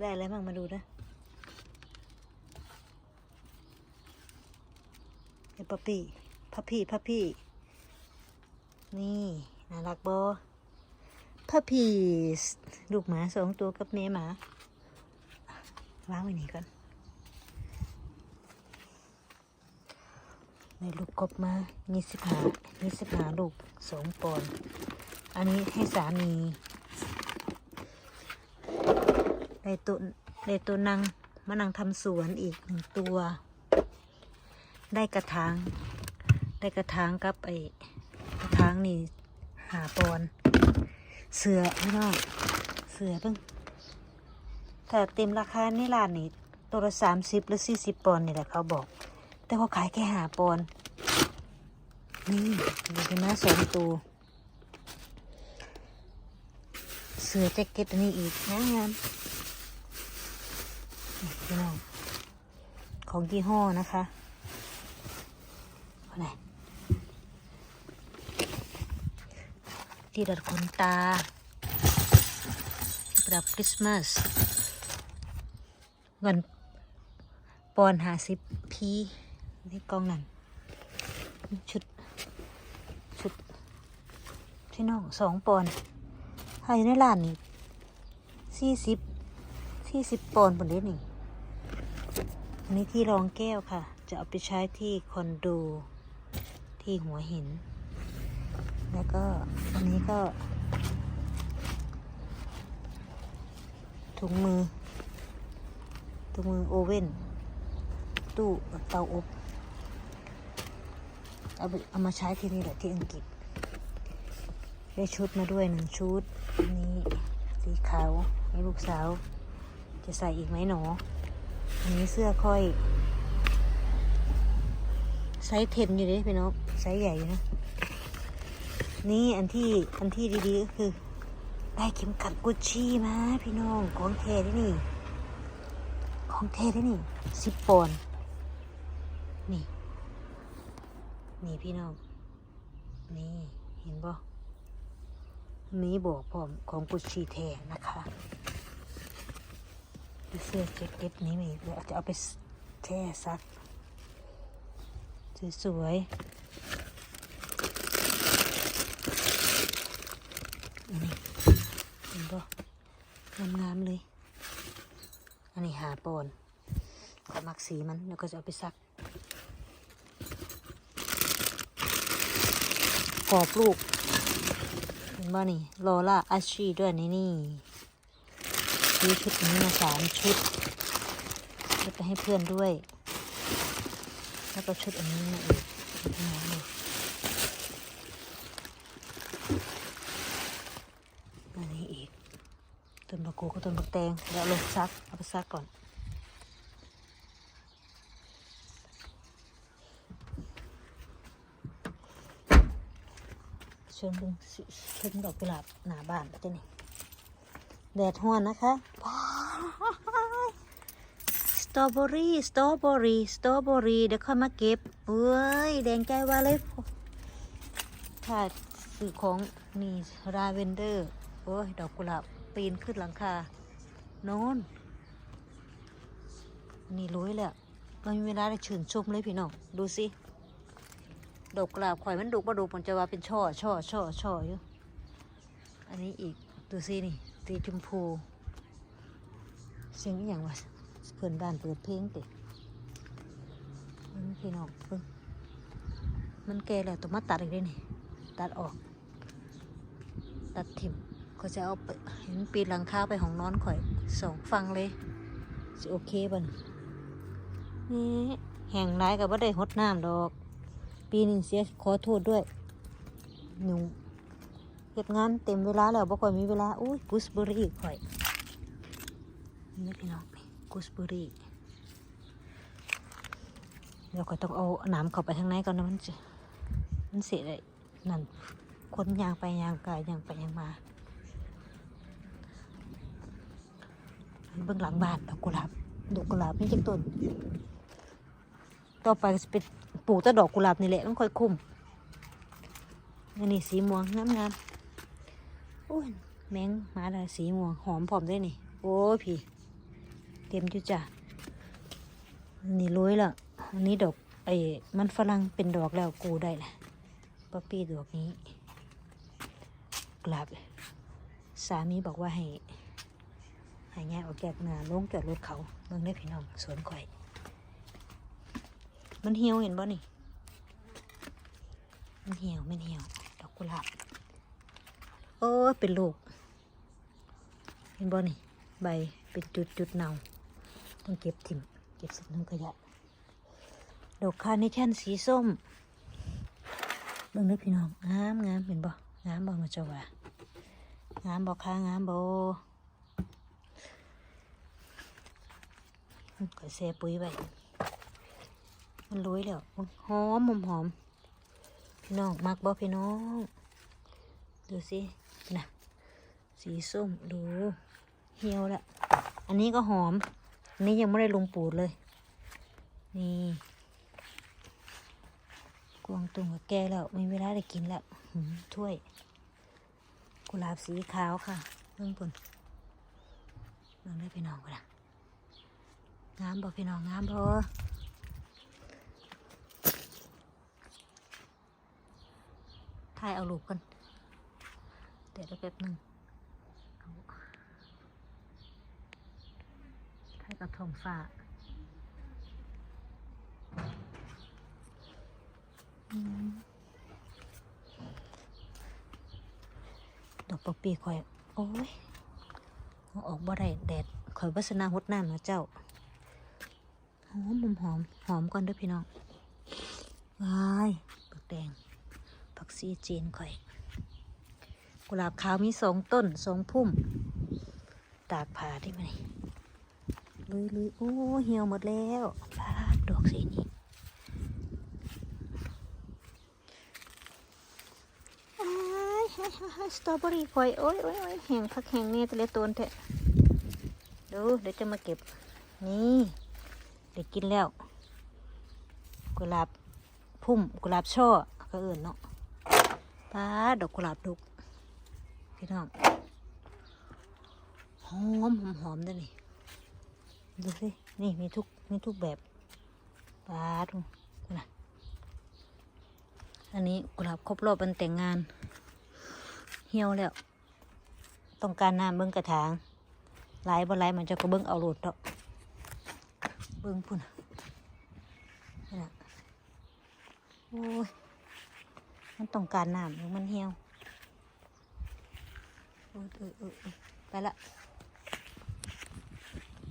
ได้อะไรบ้างมาดูนะเดี๋ยวพับพี่พับพี่พับพี่ นี่น่ารักบอพับพี่ลูกหมาสองตัวกับแม่หมาวางไว้นี่ก่อนได้ลูกกบมายี่สิบห้ายี่สิบห้าลูกสองปอนด์อันนี้ให้สามี ได้ตัวได้ตัวนางมานั่งทำสวนอีกหนึ่งตัว ได้กระถาง ได้กระถางกับไอ้กระถางนี่หาปอน เสือพี่น้องเสือเพิ่งถ้าเต็มราคาในร้านนี่ตัวละสามสิบหรือสี่สิบปอนนี่แหละเขาบอก แต่เขาขายแค่หาปอนนี่ดูกันนะสองตัวเสือแจ็คเก็ตอันนี้อีกนะงามนี่พี่น้อง ของยี่ห้อนะคะอะไรที่ดัดขนตาปรับคริสต์มาสเงินปอนหาสิบพีที่กล้องนั่นชุด ชุดพี่น้องสองปอนด์ให้ในร้านนี่สี่สิบสี่สิบปอนด์บนเด็นี่ อันนี้ที่รองแก้วค่ะ จะเอาไปใช้ที่คอนโดที่หัวหิน แล้วก็อันนี้ก็ ถุงมือ ถุงมือโอเว่น ตู้เตาอบเอาไปเอามาใช้ที่นี่แหละที่อังกฤษ ได้ชุดมาด้วยหนึ่งชุดนนี้สีขาวให้ลูกสาว จะใส่อีกไหมหนอ อันนี้เสื้อค่อยไซส์เทนอยู่ดิพี่น้องไซส์ใหญ่นะ นี่อันที่อันที่ดีๆก็คือได้เข็มขัดกุชชี่มาพี่น้องของเทได้นี่ ของเทได้นี่สิบปอนด์นี่ นี่พี่น้อง นี่เห็นบ่มีบอกพร้อมของกุชชี่แทนะคะ เสื้อแจ็คเก็ตนี้มีเดี๋ยวจะเอาไปแช่ซัก สวยๆอันนี้เห็นบ่งามๆเลย อันนี้หาปอนขอมักสีมันแล้วก็จะเอาไปซักกรอบลูกเห็นบ่นี่โลล่าอาชีด้วยนี่นี่ ซื้อชุดนี้มาสามชุดแล้วไปให้เพื่อนด้วย แล้วก็ชุดอันนี้มาอีกชุดนี้มาอีกอันนี้อีกต้นบะกูกับต้นบะแตงแล้วลงซัก เอาไปซักก่อนชวนบึงชมดอกกุหลาบหนาบ้านแล้วจ้นี่ แดดห้อนนะคะสตรอเบอรี่สตรอเบอรี่สตรอเบอรี่เดี๋ยวค่อยมาเก็บเอ้ยแดงใจว่าเลยถ้าสื่อของนี่ราเวนเดอร์โอ้ยดอกกุหลาบปีนขึ้นหลังคาโน้นนี่รู้เลยอะไม่มีเวลาได้ชื่นชมเลยพี่น้องดูสิดอกกุหลาบข่อยมันดุกบ่ดุกมันจะว่าเป็นช่อช่อช่อช่ออยู่ อันนี้อีกดูสินี่ สีชมพู เสียงอย่างวะเพื่อนบ้านเปิดเพลงติมันพี่น้องเพิ่งมันแก่แล้วต้องมาตัดอีกเลยนี่ ตัดออก ตัดถิ่มเขาจะเอาเห็นปีนหลังคาไปของนอนข่อยสองฟังเลยสิโอเคป่ะนี่นี่แห่งร้ายกับว่าได้หดน้ำดอก ปีนี้เสียขอโทษด้วยหนู เหตุงานเต็มเวลาแล้วบ่ค่อยมีเวลาอุ้ยกูสเบอรี่ข่อยนี่พี่น้องกูสเบอรี่เดี๋ยวก็ต้องเอาน้ำเข้าไปทางในก่อนนะมันจะมันเสียเลยนั่นคนยางไปยางกายยางไปยางมาเบื้องหลังบ้านดอกกุหลาบดอกกุหลาบนี่จักต้นต่อไปก็จะเป็นปลูกแต่ดอกกุหลาบนี่แหละมันค่อยคุ้มอันนี้สีม่วงงามๆ อ้ยแมงมาแล้วสีม่วงหอมผอมด้วยนี่ โอ้พี่เต็มอยู่จ้ะนี่รวยละอันนี้ดอกไอ้มันฝรั่งเป็นดอกแล้วกูได้แหละป๊อปปี้ดอกนี้กลับ สามีบอกว่าให้ให้แง่ออกแกกหนาลงจอดรถเขาเมืองได้พี่น้องสวนข่อย มันเหี่ยวเห็นบ่นี่ มันเหี่ยวมันเหี่ยว ดอกกุหลาบ อ้เป็นลูก เห็นบ่นี่ ใบเป็นจุดจุดๆเนาต้องเก็บถิ่มเก็บใส่น้ำขยะดอกคาเนชั่นสีส้มเบิ่งเด้อพี่น้องงามงามเห็นบ่งามบ่มาเจ้าว่างามบ่ค้างามบ่ก็แซ่ปุ๋ยไว้มันรวยแล้วหอมหอมหอมพี่น้องมักบ่พี่น้อง ดูสิ นะสีส้มดูเหี่ยวละ อันนี้ก็หอม อันนี้ยังไม่ได้ลงปูดเลย นี่กวงตุงกับแกแล้วมีเวลาได้กินแล้วถ้วย กุหลาบสีขาวค่ะเรื่องปุ่นเรื่องได้พี่น้องกันนะงามบ่พี่น้องงามบ่ถ่ายเอารูปกัน เดี๋ยวแป๊บหนึ่งเอาถ่ายกับทองฟ้าดอกปกปีข่อย โอ้ยออกบ่ได้แดดข่อยวัสนาหดน้ำนะเจ้าหอมหอมหอม หอมก่อนด้วยพี่น้องวายปักแดงผักซีจีนข่อย กุหลาบขาวมีสองต้นสองพุ่ม ตากผ่าได้ไหมลุยลุยโอ้เหี่ยวหมดแล้วพาดอกสีนี้อ้สตรอเบอรี่ข่อยโอ้ยโอ้ยโอ้ยแห้งคักแห้งเนี่ยแต่ละตัวเถอะดูเดี๋ยวจะมาเก็บ นี่เดี๋ยวกินแล้ว กุหลาบพุ่มกุหลาบช่อก็เอื่นเนาะป้าดดอกกุหลาบดุก พี่น้องหอมหอมหอมด้วยนี่ดูสินี่มีทุกมีทุกแบบปาดดูนะอันนี้กุหลาบครบรอบวันแต่งงาน เหี่ยวแล้ว ต้องการน้ำเบิ้งกระถางไหลายบ่ไหลายมันจะก็เบิ้งเอาหลดเนาะเบิ้งพุ่นน่ะนี่นะโอ้ยมันต้องการน้ำมันเหี่ยว เออเออเออเออไปละ